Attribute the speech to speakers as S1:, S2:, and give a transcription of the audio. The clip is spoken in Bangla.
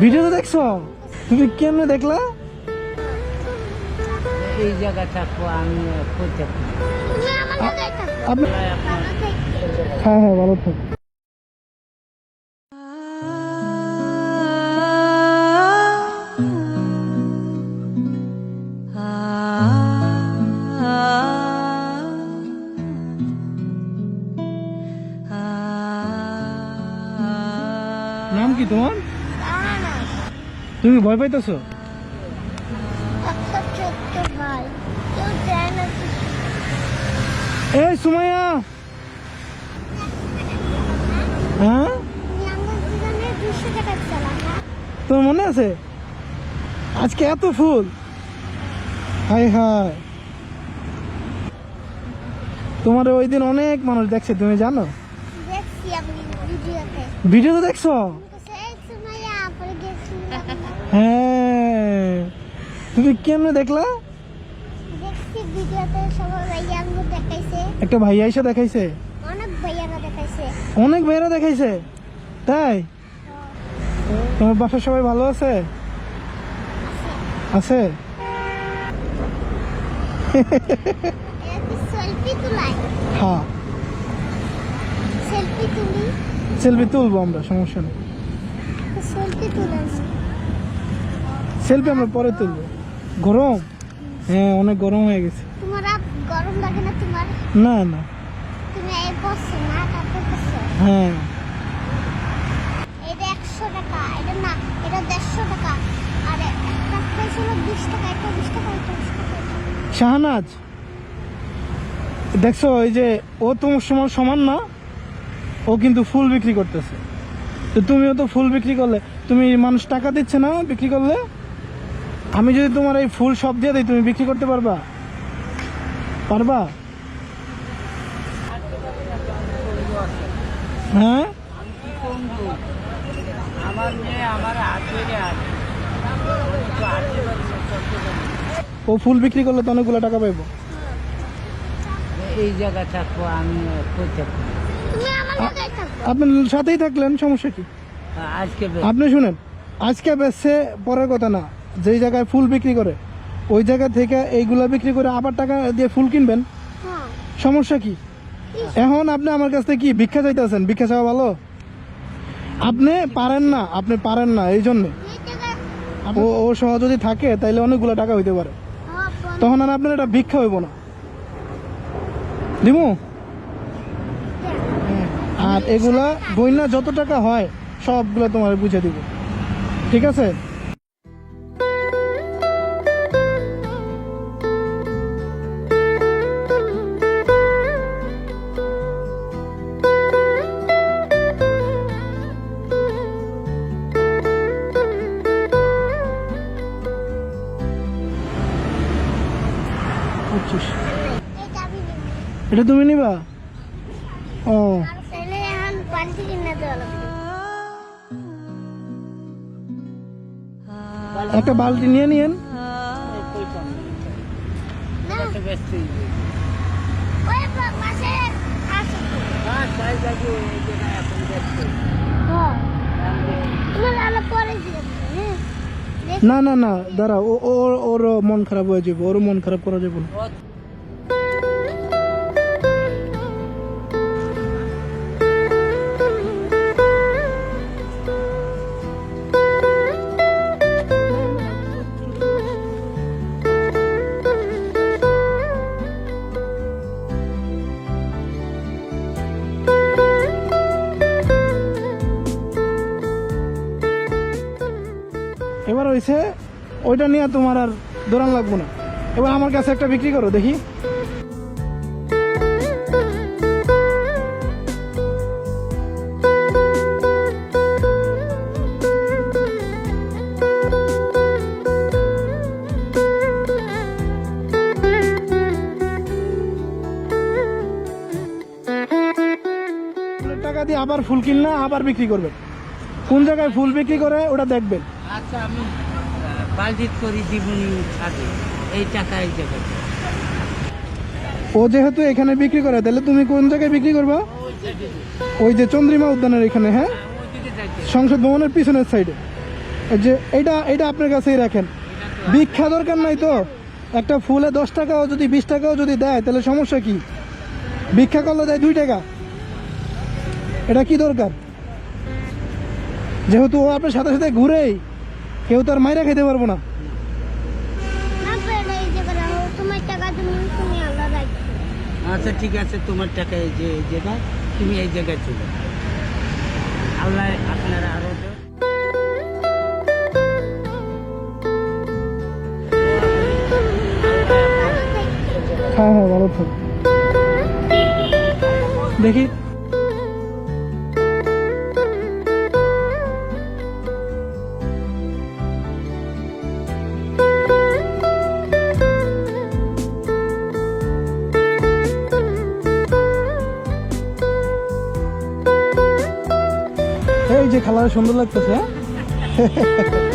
S1: ভিডিওতে
S2: দেখছ? তুমি কেমনে দেখলা?
S3: এই জায়গা থাকব আমি
S2: আপনি হ্যাঁ হ্যাঁ ভালো থাক। কি তোমার? তুমি ভয় পাইতেছো। এই সুমাইয়া! হ্যাঁ? তোমার মনে আছে? আজকে এত ফুল! High high! তোমার ওই দিন অনেক মানুষ দেখছে তুমি জানো? ভিডিও দেখছ? হ্যাঁ। তুমি কেমনে দেখলা? একটা ভাইয়া এসে দেখাইছে?
S1: অনেক ভাইয়ারা দেখাইছে?
S2: তাই? তোমার বাসার সবাই ভালো আছে? আছে? হ্যাঁ।
S1: সেলফি
S2: তুলবো আমরা সমস্যা নেই।
S1: সেলফি
S2: আমরা পরে তুলবো। গরম? হ্যাঁ অনেক গরম হয়ে গেছে।
S1: তোমার গরম লাগে না তোমার?
S2: না না।
S1: তুমি এই বসছো না কাপড় বসছো?
S2: হ্যাঁ।
S1: এটা একশো টাকা এটা না এটা দেড়শো টাকা। আর একটা প্রাইস হলো বিশ টাকা এটা বিশ টাকা এটা বিশ টাকা।
S2: শাহনাজ দেখছ এই যে ও তোমার সমান সমান না ও কিন্তু ফুল বিক্রি করতেছে। তো তুমিও তো ফুল বিক্রি করলে তুমি মানুষ টাকা দিচ্ছে না বিক্রি করলে? আমি যদি তোমার এই ফুল সব দিয়ে দিই তুমি বিক্রি করতে পারবা? পারবা? হ্যাঁ। ও ফুল বিক্রি করলে তো অনেকগুলো টাকা পাইবো।
S3: এই জায়গা থাকব আমি
S2: আপনার সাথেই থাকলেন সমস্যা কি?
S3: আজকে
S2: আপনি শুনেন আজকে বেচছে পরের কথা না। যেই জায়গায় ফুল বিক্রি করে ওই জায়গা থেকে এইগুলো বিক্রি করে আবার টাকা দিয়ে ফুল কিনবেন?
S1: হ্যাঁ।
S2: সমস্যা কি? এখন আপনি আমার কাছ থেকে কি ভিক্ষা চাইতেছেন? ভিক্ষা চাওয়া ভালো? আপনি পারেন না আপনি পারেন না এই জন্যে। ও ও সহ যদি থাকে তাইলে অনেকগুলো টাকা হইতে পারে।
S1: হ্যাঁ
S2: তখন আর আপনার এটা ভিক্ষা হইব না। দিমু? আর এগুলা বইনা যত টাকা হয় সবগুলো তোমার বুঝে দিব। ঠিক আছে?
S1: এটা
S2: তুমি নিবা? ও। একটা বালতি নিয়ে নিয়েন।
S3: না।
S1: না
S3: না,
S2: দাঁড়া ওর মন খারাপ হয়ে যাবে ওর মন খারাপ করা যাবে না। এবার হয়েছে ওইটা নিয়ে তোমার আর দৌড়ান লাগবো না। এবার আমার কাছে একটা বিক্রি করো, দেখি। টাকা দিয়ে আবার ফুল কিনলে আবার বিক্রি করবেন কোন জায়গায় ফুল বিক্রি করে, ওটা দেখবেন।
S3: আচ্ছা আমি বালজিত করি জীবনী থাকে এই টাকা এই
S2: ও যেহেতু এখানে বিক্রি করে তাহলে তুমি কোন জায়গায় বিক্রি করবা?
S3: ওই
S2: যে চন্দ্রিমা উদ্যানের এখানে হ্যাঁ?
S3: চাইতে
S2: সংসদ ভবনের পিছনের সাইডে যে এটা এটা আপনার কাছেই রাখেন। ভিক্ষা দরকার নাই তো? একটা ফুলে দশ টাকাও যদি বিশ টাকাও যদি দেয় তাহলে সমস্যা কি? ভিক্ষা করলে দেয় দুই টাকা। এটা কি দরকার? যেহেতু ও আপনার সাথে সাথে ঘুরেই। কেউ তার মাইরা খেতে পারব না।
S3: আচ্ছা ঠিক আছে তোমার টাকা এই যে এই জায়গায় তুমি এই জায়গায় চলে। আল্লাহ আপনারা আরও
S2: হ্যাঁ হ্যাঁ ভালো থাক। দেখি। খেলা সুন্দর লাগতেছে হ্যাঁ?